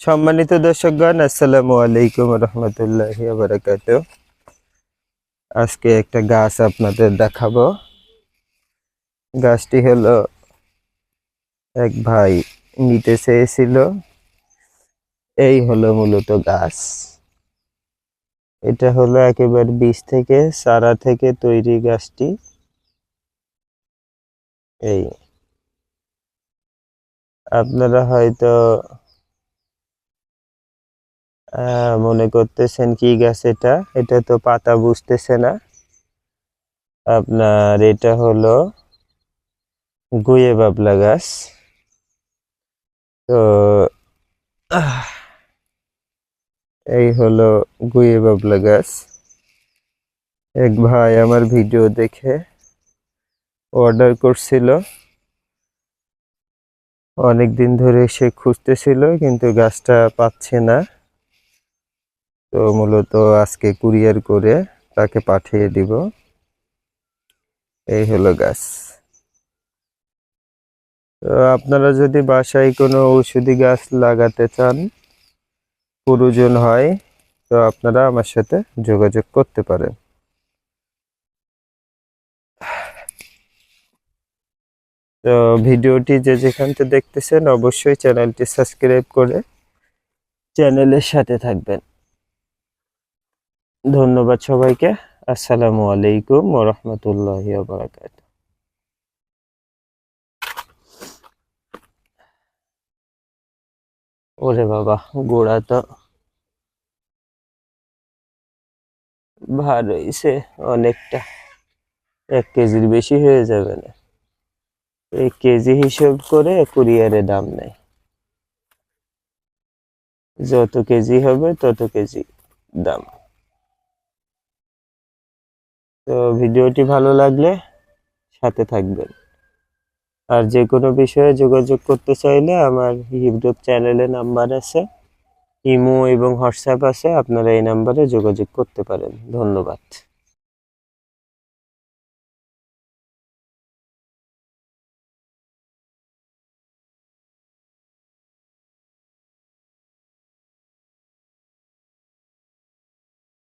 সম্মানিত দর্শকগণ, আসসালামু আলাইকুম রহমতুল্লাহ আজকে একটা গাছ আপনাদের দেখাবো। গাছটি হলো এক ভাই নিতে চেয়েছিল। এই হলো মূলত গাছ। এটা হলো একেবারে বীজ থেকে, চারা থেকে তৈরি গাছটি। এই। আপনারা হয়তো মনে করতেছেন কি গাছ এটা? এটা তো পাতা বুঝতেছে না। আপনার এটা হলো গুয়ে বাবলা গাছ। তো এই হলো গুয়ে বাবলা গাছ। এক ভাই আমার ভিডিও দেখে অর্ডার করছিল। অনেক দিন ধরে সে খুঁজতেছিল, কিন্তু গাছটা পাচ্ছে না। তো মূলত আজকে কুরিয়ার করে তাকে পাঠিয়ে দিব। এই হলো গাছ। তো আপনারা যদি বাসায় কোনো ঔষধি গাছ লাগাতে চান, প্রয়োজন হয়, তো আপনারা আমার সাথে যোগাযোগ করতে পারেন। তো ভিডিওটি যে যেখান থেকে দেখতেছেন, অবশ্যই চ্যানেলটি সাবস্ক্রাইব করে চ্যানেলের সাথে থাকবেন। ধন্যবাদ সবাইকে। আসসালামু আলাইকুম ও রহমতুল্লাহ বারাকাত ওরে বাবা, গোড়া তো ভার হয়েছে অনেকটা। এক কেজির বেশি হয়ে যাবে না। এক কেজি হিসেব করে কুরিয়ারে দাম নেই। যত কেজি হবে তত কেজি দাম। তো ভিডিওটি ভালো লাগলে সাথে থাকবেন। আর যে কোনো বিষয়ে যোগাযোগ করতে চাইলে আমার ইউটিউব চ্যানেলে নাম্বার আছে, ইমো এবং হোয়াটসঅ্যাপ আছে, আপনারা এই নাম্বারে যোগাযোগ করতে পারেন। ধন্যবাদ।